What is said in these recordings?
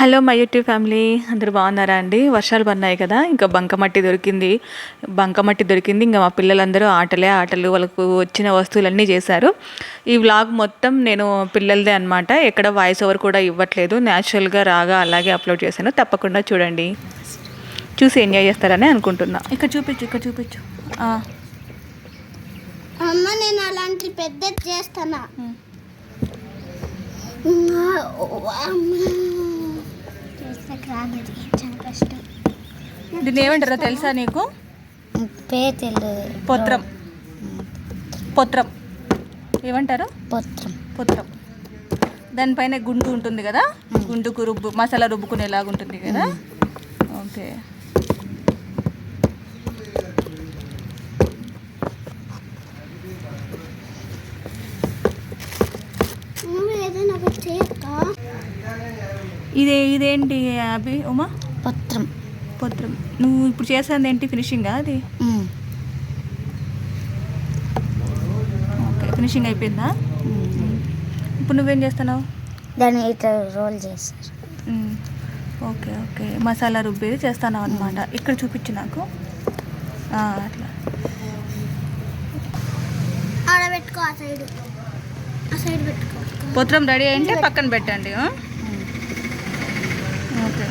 Hello my YouTube family. అందరూ బాగున్నారా అండి? వర్షాలు పడినాయి కదా ఇంకా బంకమట్టి దొరికింది. బంకమట్టి దొరికింది ఇంకా మా పిల్లలందరూ ఆటలే ఆటలు వాళ్ళకు వచ్చిన వస్తువులన్నీ చేశారు. ఈ వ్లాగ్ మొత్తం నేను పిల్లలదే అనమాట ఎక్కడ వాయిస్ ఓవర్ కూడా ఇవ్వట్లేదు. న్యాచురల్గా రాగా అలాగే అప్లోడ్ చేశాను. తప్పకుండా చూడండి. చూసి ఎంజాయ్ చేస్తారని అనుకుంటున్నా. ఇక్కడ చూపించు ఇక్కడ చూపించు. అమ్మ నేను అలాంటి పెద్దది చేస్తానా? దీన్ని ఏమంటారో తెలుసా నీకు? తెలియదు. పొత్రం. పొత్రం. ఏమంటారు? పత్రం. పుత్రం. దానిపైన గుండు ఉంటుంది కదా? గుండుకు రుబ్బు మసాలా రుబ్బుకునేలాగా ఉంటుంది కదా? ఓకే. ఏదైనా ఇదే ఇదేంటి అభి ఉమా? పత్రం. పుత్రం. నువ్వు ఇప్పుడు చేసేది ఏంటి? ఫినిషింగా అది? ఓకే ఫినిషింగ్ అయిపోయిందా? ఇప్పుడు నువ్వేం చేస్తున్నావు? దాన్ని ఇట్లా రోల్ చేస్తారు. Okay okay. మసాలా రుబ్బేది చేస్తాను అనమాట ఇక్కడ చూపించు నాకు. అట్లా. ఆడ పెట్టుకో ఆ సైడ్. ఆ సైడ్ పెట్టుకో. పుత్రం రెడీ అయింటే పక్కన పెట్టండి ఆ? ఓకే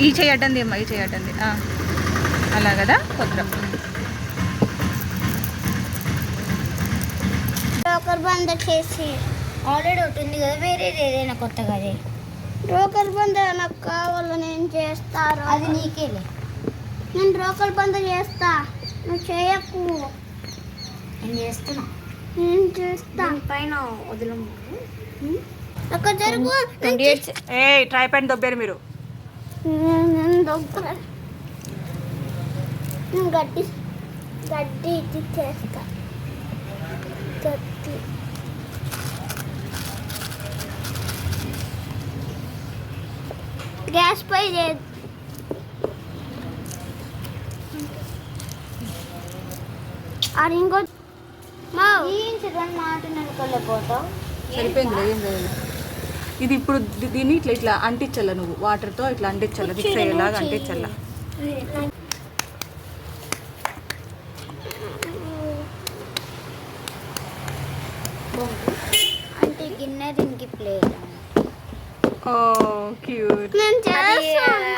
ఈ చేయటంది అమ్మా ఈ చేయటంది అలా కదా? పుత్రం బ్రోకర్ బంద చేసి ఆల్రెడీ ఒకటి ఉంది కదా వేరేది ఏదైనా కొత్తగా అది బ్రోకర్ బంద నాకు కావాలో నేను చేస్తాను అది నీకేలే నేను బ్రోకర్ బంద చేస్తా. నువ్వు చేయకు. నేను చేస్తున్నా. నేను చేస్తా. పైన వదలము. ఒక జరుగు. ట్రై పాయింట్ దొబ్బారు మీరు. నేను గడ్డి గడ్డి ఇది చేస్తా. గడ్డి. గ్యాస్ పై చే అది ఇంకో మా మాట నెలకొల్లపోతావు సరిపోయింది ఏం లేదు. ఇది ఇప్పుడు దీన్ని ఇట్లా ఇట్లా అంటించాల నువ్వు. వాటర్తో ఇట్లా అంటించాల మిక్స్ అయ్యేలాగా అంటించాల అంటే గిన్నె దీనికి ప్లేట్. Oh cute.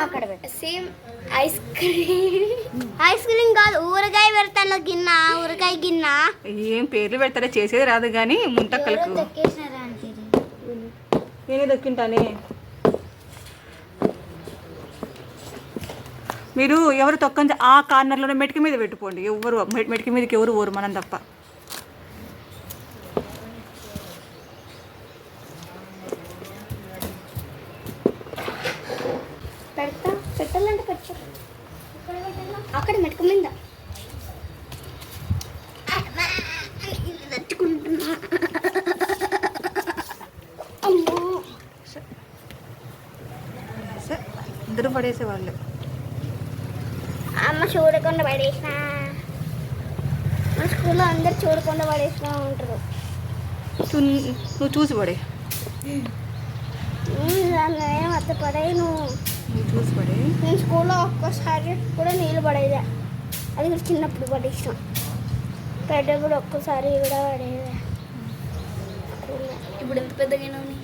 అక్కడ same ice cream. Ice cream కాదు ఊరగాయ పెడతాను గిన్నె ఊరగాయ గిన్నె. ఏం పేర్లు పెడతారో చేసేది రాదు కానీ ముంటక్కలకు నేనే దక్కింటానే. మీరు ఎవరు తొక్కని ఆ కార్నర్లోనే మెటిక మీద పెట్టుకోండి. ఎవరు మెటిక మీదకి ఎవరు ఊరు మనం తప్ప. పెడతా పెట్టాలంటే పెట్టాలి అక్కడ మెట్టుకు మీద తట్టుకుంటున్నా అమ్మో సరే, ఇద్దరు పడేసే వాళ్ళు అమ్మ చూడకుండా పడేసిన. మా స్కూల్లో అందరు చూడకుండా పడేసిన ఉంటారు. నువ్వు చూసి పడే. అత్త పడేయను నువ్వు. చూసి పడే. నేను స్కూల్లో ఒక్కసారి కూడా నీళ్ళు పడేదే. అది కూడా చిన్నప్పుడు పడేసిన. పెద్దప్పుడు ఒక్కసారి కూడా పడేదే. ఇప్పుడు ఎంత పెద్దగా ఉంది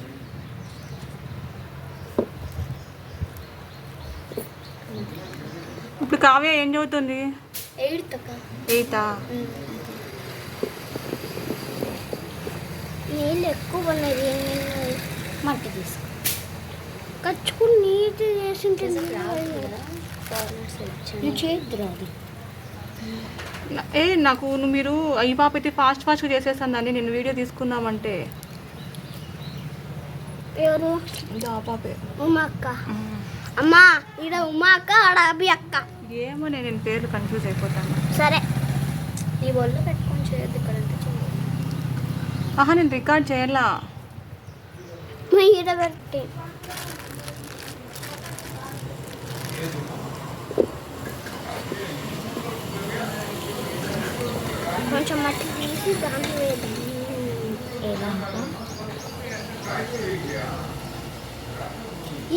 ఇప్పుడు కావ్య ఏం చదువుతుంది? ఎయిత్ నీళ్ళు ఎక్కువ పడినది మట్టి తీసుకో. కచ్చుకుని నీట్ చేసి చేద్దురా అది. నా- ఏ నాకు నువ్వు మీరు ఈ పాప అయితే ఫాస్ట్ ఫాస్ట్గా చేసేస్తుందని నేను వీడియో తీసుకుందామంటే. పాపే. ఉమా అక్క. అమ్మా ఈడ ఉమా అక్క ఆడ అభి అక్క. ఏమో నేను పేర్లు కన్ఫ్యూజ్ అయిపోతాను. సరే. ఈ ఒళ్ళు పెట్టుకొని చేయొద్దు ఇక్కడ ఆహా నేను రికార్డ్ చేయాలా? పెట్టి. కొంచెం మట్టి తీసి దాంట్లో వేద్దాం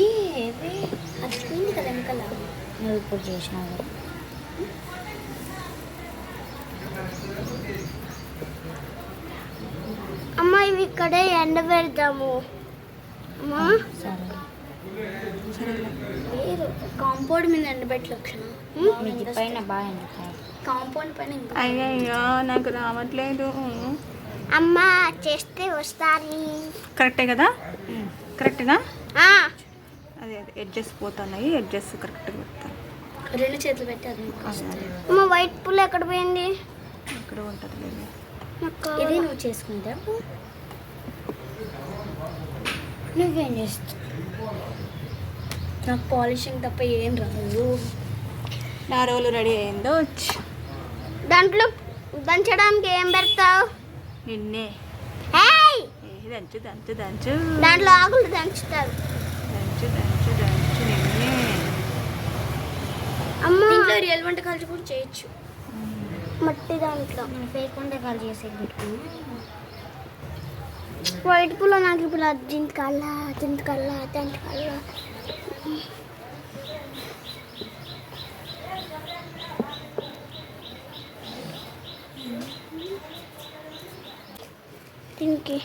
ఏవి అది కదా వెనకాల. నువ్వు ఇప్పుడు చేసినావు కదా అమ్మ ఇవి ఇక్కడే ఎండ పెడదాము అమ్మా. లేదు కాంపౌండ్ మీద ఎండబెట్టి లక్షణ పైన బాగా కాంపౌండ్ పైన అయ్యయ్యో నాకు రావట్లేదు. అమ్మ చేస్తే వస్తారు కరెక్టే కదా? కరెక్ట్గా ఎడ్జెస్ పోతున్నాయి ఎడ్జెస్ కరెక్ట్గా పెడతాను రెండు చేతులు పెట్టారు అమ్మ వైట్ పుల్ ఎక్కడ పోయింది? ఇక్కడ ఉంటుంది లేదు ఇది నువ్వు చేసుకుంటా. నువ్వేం చేస్తావు నాకు పాలిషింగ్ తప్ప ఏం రాదు. నా రోలు రెడీ అయిందో? దాంట్లో దంచడానికి ఏం పెడతావు? నిన్నే. దంచు దంచు దంచు. దాంట్లో ఆకులు దంచుతారు. దంచు దంచు దంచు నిన్నే అమ్మ దీంట్లో రియల్ వంటకాలు కూడా చేయొచ్చు. మట్టి దాంట్లో. ఫేక్ వంటకాలు చేసే వైట్ పూల నాకు ఇప్పుడు అర్జెంట్ కల్లా అర్జెంట్ కల్లా అర్జెంట్ కల్లా దీనికి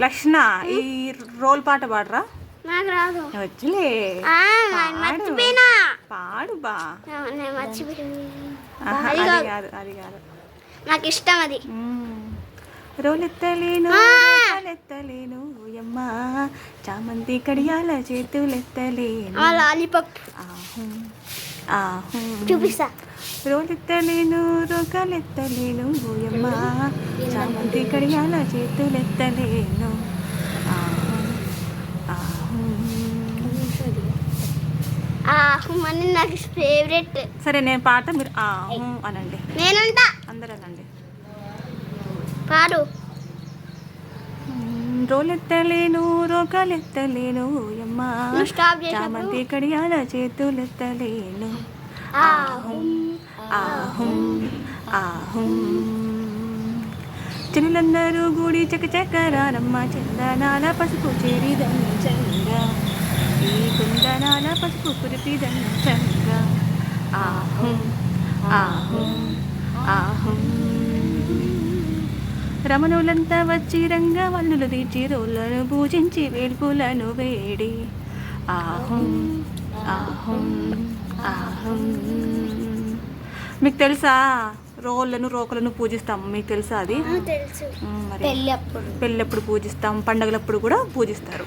లక్ష్ణ ఈ రోల్ పాట పాడరా? నాకు రాదు. వచ్చులే పాడు. మర్చిపోయినా. పాడు బా. అది కాదు. కాదు అది కాదు. నాకు ఇష్టం అది. రోలెత్తలేను. రోలెత్తలేను ఓయమ్మ చామంతి కడియాల చేతులెత్తలేను. లాలీపాప్. ఆహు. చూపిస్తా. రోలెత్తలేను రోగాలెత్తలేను ఓయమ్మ. చామంతి కడియాల చేతులెత్తలేను హుమని నాకు ఫేవరెట్. సరే నేను పాట మీరు ఆహు అనండి. నేనంటా అందరూ అనండి. పాడు. రోలెత్తలేను రోగాలెత్తలేను చేసినప్పుడు చామంతి కడియాల చేతులెత్తలేను. ఆ ఆహుం ఆహుం. చెల్లందరూ గుడి చక చక్కరానమ్మ చందనాల పసుపు చేరి దంచంగా ఈ కుందనాల పసుపు కురిపి దంచంగా ఆహుం ఆహుం ఆహుం. రమణులంతా వచ్చి రంగవల్లులు తీర్చి రోళ్ళను పూజించి వేల్పులను వేడి. ఆహుం ఆహుం ఆహుం. మీకు తెలుసా? రోళ్ళను రోకలను పూజిస్తాం. మీకు తెలుసా అది? పెళ్ళప్పుడు. పూజిస్తాం. పండగలప్పుడు కూడా పూజిస్తారు.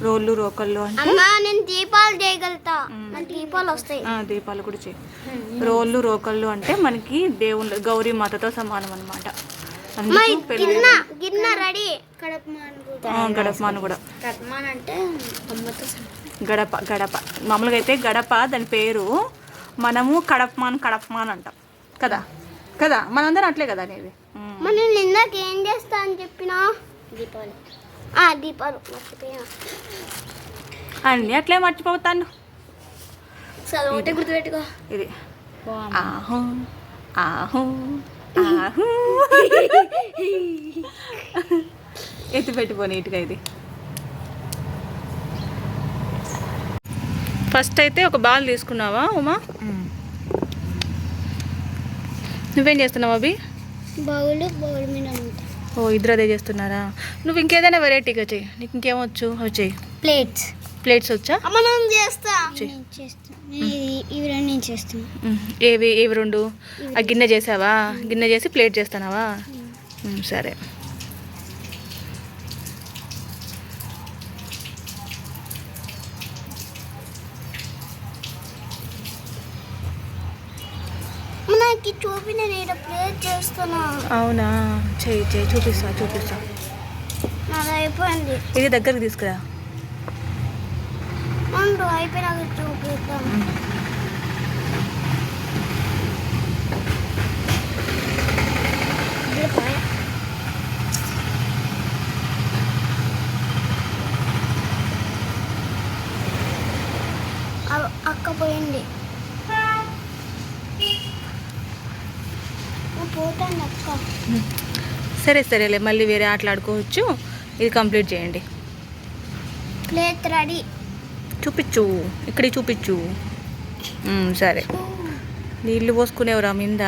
రోళ్ళు రోకళ్ళు అంటే? నేను దీపాలు చేయగలుగుతా. నాకు దీపాలు వస్తాయి. ఆ, దీపాలు కూడా చేయి. రోళ్ళు రోకళ్ళు అంటే మనకి దేవుళ్ళు గౌరీ మాతతో సమానం అనమాట గిన్నె రెడీ. గడపమాను కూడా. అంటే గడప గడప. మామూలుగా అయితే గడప దాని పేరు మనము కడపమాన్ కడపమాన్ అంటాం. కదా? కదా? మనందరం అట్లే కదా అనేది ఉమ్. మరి నేను ఇందాక ఏం చేస్తా అని చెప్పినా? దీపాలు ఆ దీపాలు మర్చిపోయా అన్నీ అట్లే మర్చిపోతాను. గుర్తుపెట్టుకో. ఇది. ఆహు ఆహు. ఎత్తి పెట్టిపో నీట్గా ఇది. ఫస్ట్ అయితే ఒక బాల్ తీసుకున్నావా ఉమా? నువ్వేం చేస్తున్నావు అభి? బౌలు బౌల్ మీద ఉంటాయి ఓ ఇద్దరు అదే చేస్తున్నారా? నువ్వు ఇంకేదైనా వెరైటీగా చెయ్యి. నీకు ఇంకేమొచ్చు అవి చెయ్యి. ప్లేట్స్. ప్లేట్స్ వచ్చా? అమ్మ నేను చేస్తా. చెయ్. నేను చేస్తా. నేను ఇది- ఇవి రెండు నేను చేస్తాను ఉమ్, ఏవి ఏవి రెండు? ఆ గిన్నె చేసావా? గిన్నె చేసి ప్లేట్ చేస్తానావా? సరే అమ్మ, నాకు ఈ చూపి నేను ఇక్కడ ప్లేట్ చేస్తున్నా. అవునా? చెయ్యి చెయ్యి చూపిస్తా చూపిస్తా. నాది అయిపోయింది. ఇది దగ్గరికి తీసుకురా. ఉండు అయిపోయినాక చూపిద్దాం ఉల్లిపాయ. అవ్- అక్క పోయింది పోతాండి అక్క సరే సరేలే మళ్ళీ వేరే ఆటలాడుకోవచ్చు ఇది కంప్లీట్ చేయండి. Plate ready. చూపించు ఇక్కడ చూపించు సరే. నీళ్ళు పోసుకునేవరా మింద?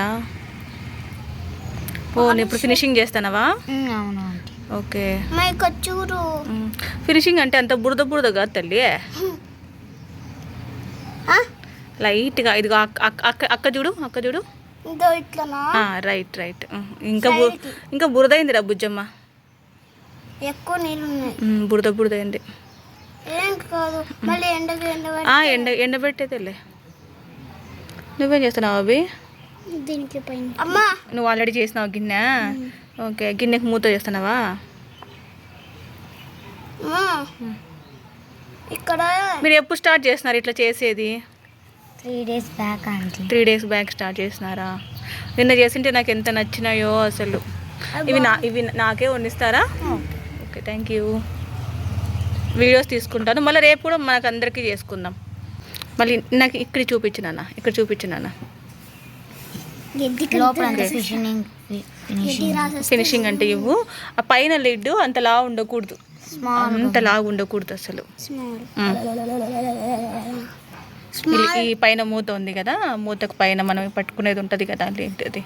ఓ నేను ఇప్పుడు ఫినిషింగ్ చేస్తానవా? ఓకే. ఉమ్, ఫినిషింగ్ అంటే అంత బురద బురద కాదు తల్లి. లైట్గా ఇదిగో అక్క అక్క- అక్క అక్క చూడు అక్క చూడు. రైట్ రైట్ ఇంకా ఇంకా బురదైందిరా బుజ్జమ్మ. ఎక్కువ నీళ్ళు బురద బురదైంది. ఏం కాదు మళ్ళీ ఎండకు ఎండ ఆ, ఎండ ఎండబెట్టేదేలే నువ్వేం చేస్తున్నావు అవి దీనికి పైన. అమ్మా! నువ్వు ఆల్రెడీ చేసినావు గిన్నె. ఓకే గిన్నెకి మూత చేస్తున్నావా? అమ్మా ఇక్కడ మీరు ఎప్పుడు స్టార్ట్ చేస్తున్నారు ఇట్లా చేసేది? Three days back aunty three days back start చేసినారా? నిన్న చేసింటే నాకు ఎంత నచ్చినాయో అసలు. ఇవి నా ఇవి నాకే వండిస్తారా? ఓకే థ్యాంక్ యూ వీడియోస్ తీసుకుంటాను. మళ్ళీ రేపు కూడా మనకు అందరికీ చేసుకుందాం. మళ్ళీ నాకు ఇక్కడ చూపించు నాన్న ఇక్కడ చూపించు నాన్న ఫినిషింగ్. అంటే ఇవ్వు. ఆ పైన లిడ్ అంతలా ఉండకూడదు. అంతలా ఉండకూడదు అసలు. ఈ- పైన మూత ఉంది కదా మూతకు పైన మనం పట్టుకునేది ఉంటుంది కదా ఏంటది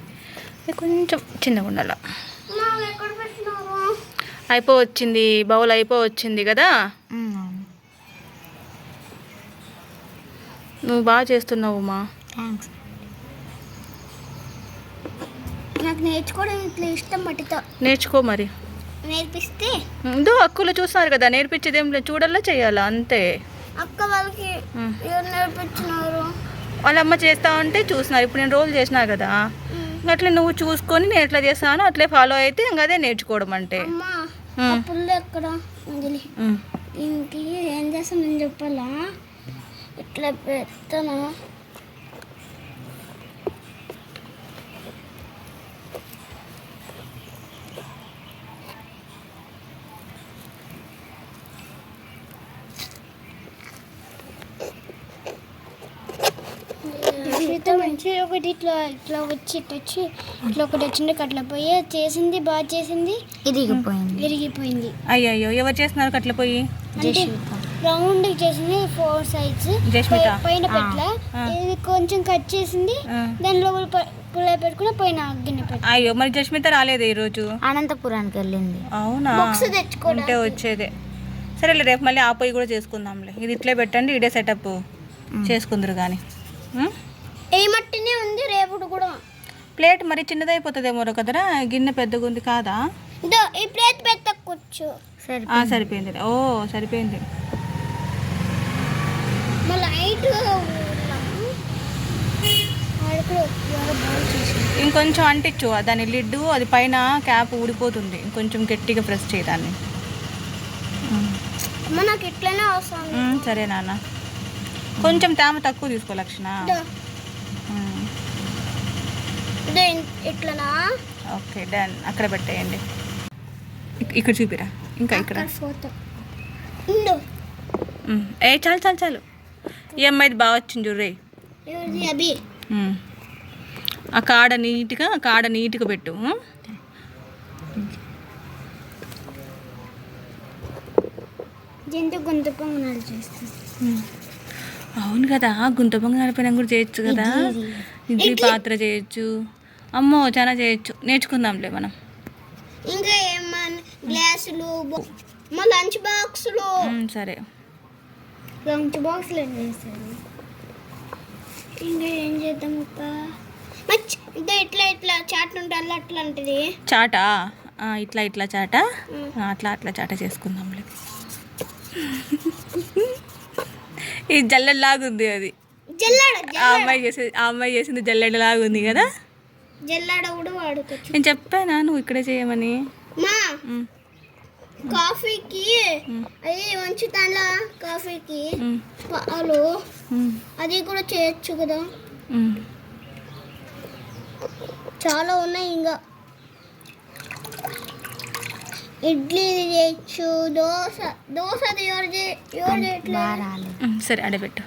అది కొంచెం చిన్నగా ఉండాల? అయిపో వచ్చింది బౌల్ అయిపో వచ్చింది కదా నువ్వు బాగా చేస్తున్నావు మా నాకు నేర్చుకోవడం ఇట్లా ఇష్టం పట్టితో. నేర్చుకో మరి. నేర్పిస్తే? ఇందో అక్కులు చూస్తున్నారు కదా నేర్పించేది ఏం లేదు చూడాలా చేయాలా అంతే. అక్క వాళ్ళకి నేర్పించినారు? వాళ్ళ అమ్మ చేస్తా ఉంటే చూస్తున్నారు ఇప్పుడు నేను రోజు చేసినా కదా. అట్లా నువ్వు చూసుకొని నేను ఎట్లా చేస్తానో అట్లే ఫాలో అయితే ఇంకా అదే నేర్చుకోవడం అంటే. దీనికి ఏం చేస్తాను నేను చెప్పాలా? ఇట్లా పెడతాను సీత మంచి ఒకటి ఇట్లా ఇట్లా వచ్చి ఇట్లా వచ్చి ఇట్లా ఒకటి వచ్చింది అట్లా పోయి చేసింది బాగా చేసింది. ఇరిగిపోయింది విరిగిపోయింది. అయ్యయ్యో ఎవరు చేస్తున్నారు అట్లా పోయి అంటే రౌండ్ చేసింది ఫోర్ సైడ్స్ జస్మిత. పైన పెట్ల ఆ. ఇది కొంచెం కట్ చేసింది. దాని లోపల ప- పుల్ల పెట్టుకుని పైన గిన్నె పెట్టు. అయ్యో మరి జస్మిత రాలేదు ఈరోజు? అనంతపురానికి వెళ్ళింది. అవునా? బుక్స్ తెచ్చుకోవడానికి. ఉంటే వచ్చేదే. సరేలే రేపు మళ్ళీ ఆ పొయ్యి కూడా చేసుకుందాంలే. ఇది ఇట్లే పెట్టండి ఇదే సెటప్ చేసుకుందరు కానీ ఏ మట్టినే ఉంది రేపుడు కూడా. ప్లేట్ మరి చిన్నదైపోతుందేమో కదరా గిన్నె పెద్దగా ఉంది కాదా? ఇదో ఈ ప్లేట్ పెట్టకొచ్చు సరే ఆ, సరిపోయింది. ఓ సరిపోయింది. మళ్ళీ లైట్ ఇంకొంచెం అంటించు దాని లిడ్డు అది పైన క్యాప్ ఊడిపోతుంది. ఇంకొంచెం గట్టిగా ప్రెస్ చేయదాన్ని ఇట్లనే అవసరం సరే నాన్న. కొంచెం తేమ తక్కువ తీసుకో లక్షణ. ఇట్లనా? Okay done. అక్కడ పెట్టేయండి. ఇక్- ఇక్కడ చూపిరా. ఇంకా ఇక్కడ. ఏ చాలు చాలు చాలు. ఈ అమ్మాయిది బాగా వచ్చింది చూర్రే. ఆ కాడ నీట్గా ఆ కాడ నీట్గా పెట్టు. జంతు గొంతు పొంగనాలు చేస్తుంది. ఉమ్. అవును కదా గుంత పొంగనాల పైన కూడా చేయొచ్చు కదా. ఇడ్లీ పాత్ర చేయొచ్చు. అమ్మో చాలా చేయొచ్చు. నేర్చుకుందాంలే మనం. ఇంకా ఏమన్నా గ్లాసులు మా లంచ్ బాక్సులు. సరే. లంచ్ బాక్సులు ఏం చేస్తారు? ఇంకా ఏం చేద్దాం అక్క? ఇదో ఇట్లా ఇట్లా చాట్ ఉండాలి అట్లాంటిది. చాటా? ఇట్లా ఇట్లా చాట? అట్లా అట్లా చాట చేసుకుందాంలే. ఈ జల్లెడలాగా ఉంది అది. జల్లాడ ఆ అమ్మాయి చేసేది ఆ అమ్మాయి చేసింది జల్లెడలాగా ఉంది కదా? జల్లాడ కూడా వాడుకోవచ్చు. నేను చెప్పానా నువ్వు ఇక్కడే చేయమని? మా. కాఫీకి అది మంచి దాంట్లో కాఫీకి పాలు అది కూడా చేయొచ్చు కదా. చాలా ఉన్నాయి ఇంకా. ఇడ్లీ చేయొచ్చు దోశ దోశ ఎవరు చేయట్లేదు సరే అడబెట్టు